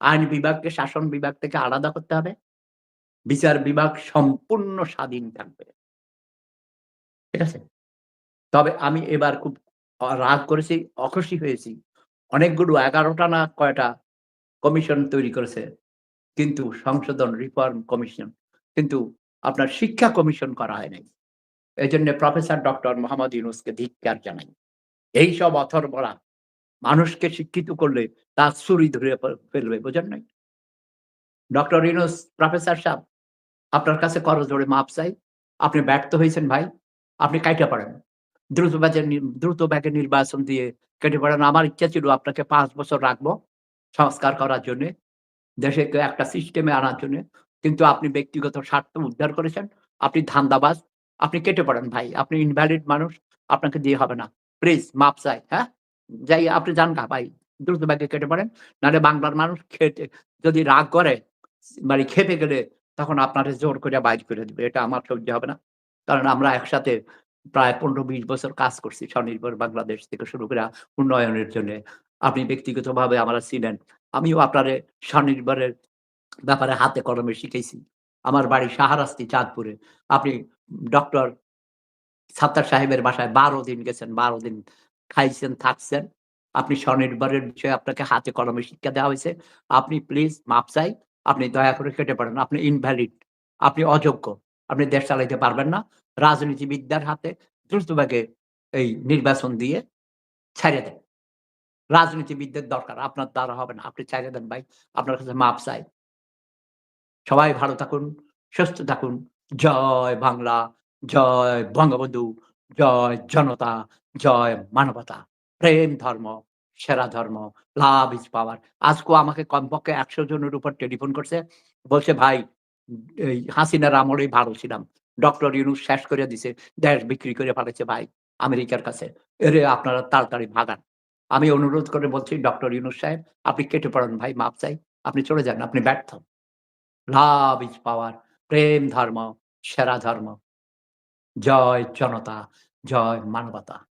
আইন বিভাগকে শাসন বিভাগ থেকে আলাদা করতে হবে। বিচার বিভাগ সম্পূর্ণ স্বাধীন থাকবে। ঠিক আছে? তবে আমি এবার খুব রাগ করেছি, অখুশি হয়েছি। অনেকগুলো ১১ টা না কয়টা কমিশন তৈরি করেছে। কিন্তু সংশোধন রিফর্ম কমিশন। কিন্তু আপনার শিক্ষা কমিশন করা হয় নাই। এজন্য প্রফেসর ডক্টর মোহাম্মদ ইউনুসকে ধিক্কার জানাই। এইসব অথর্বরা মানুষকে শিক্ষিত করলে তার ছুরি ধরে ফেলবে, বোঝেন নাই? ডক্টর ইউনুস প্রফেসর সাহেব, আপনার কাছে করজোড়ে মাপ চাই। আপনি ব্যর্থ হয়েছেন ভাই। আপনি কাইটা পড়েন। দ্রুত নি দ্রুত বেগে নির্বাচন দিয়ে কেটে পড়েন। আমার ইচ্ছা ছিল আপনাকে পাঁচ বছর রাখব সংস্কার করার জন্যে। দেশকে একটা সিস্টেমে আনার জন্যে। কিন্তু আপনি ব্যক্তিগত স্বার্থ উদ্ধার করেছেন। আপনি ধান্দাবাজ। আপনি কেটে পড়েন ভাই। আপনি ইনভ্যালিড মানুষ। আপনাকে দিয়ে হবে না। প্লিজ মাপ চাই, হ্যাঁ? যাই আপনি যান গা ভাই। দ্রুত বেগে কেটে পড়েন। নাহলে বাংলার মানুষ খেটে যদি রাগ করে মানে খেপে গেলে তখন আপনারে জোর করে বাইর করে দিবে। এটা আমার সহ্য হবে না। কারণ আমরা একসাথে প্রায় ১৫-২০ বছর কাজ করছি স্বনির্ভর বাংলাদেশ থেকে শুরু করে উন্নয়নের জন্যে। আপনি ব্যক্তিগতভাবে আমরা ছিলেন আমিও আপনারে স্বনির্ভরের ব্যাপারে হাতে কলমে শিখেছি আমার বাড়ি সাহারাস্তি চাঁদপুরে। আপনি ডক্টর সাত্তার সাহেবের বাসায় ১২ দিন গেছেন, ১২ দিন খাইছেন, থাকছেন। আপনি স্বনির্ভরের বিষয়ে আপনাকে হাতে কলমে শিক্ষা দেওয়া হয়েছে। আপনি প্লিজ মাপ চাই। আপনি দয়া করে কেটে পড়েন। আপনি ইনভ্যালিড। আপনি অযোগ্য। আপনি দেশ চালাইতে পারবেন না। রাজনীতিবিদ্যার হাতে দ্রুত বেগে এই নির্বাচন দিয়ে ছাইড়া দেন। রাজনীতিবিদদের দরকার। আপনার দ্বারা হবে না। আপনি ছাইড়া দেন ভাই। আপনার কাছে মাপ চাই। সবাই ভালো থাকুন, সুস্থ থাকুন। জয় বাংলা, জয় বঙ্গবন্ধু, জয় জনতা, জয় মানবতা। প্রেম ধর্ম, সেরা ধর্ম। Love is power. আজকেও আমাকে কমপক্ষে ১০০ জনের উপর টেলিফোন করছে। বলছে ভাই এই হাসিনার আমলেই ভালো ছিলাম। ডক্টর ইউনুস শেষ করে দিছে। দেশ বিক্রি করে পাঠাইছে ভাই আমেরিকার কাছে। এরে আপনারা তাড়াতাড়ি ভাগান। আমি অনুরোধ করে বলছি ডক্টর ইউনুস সাহেব, আপনি কেটে পড়েন ভাই মাপ চাই। আপনি চলে যান। আপনি ব্যর্থ। লাভ ইজ পাওয়ার। প্রেম ধর্ম, সেরা ধর্ম। জয় জনতা, জয় মানবতা।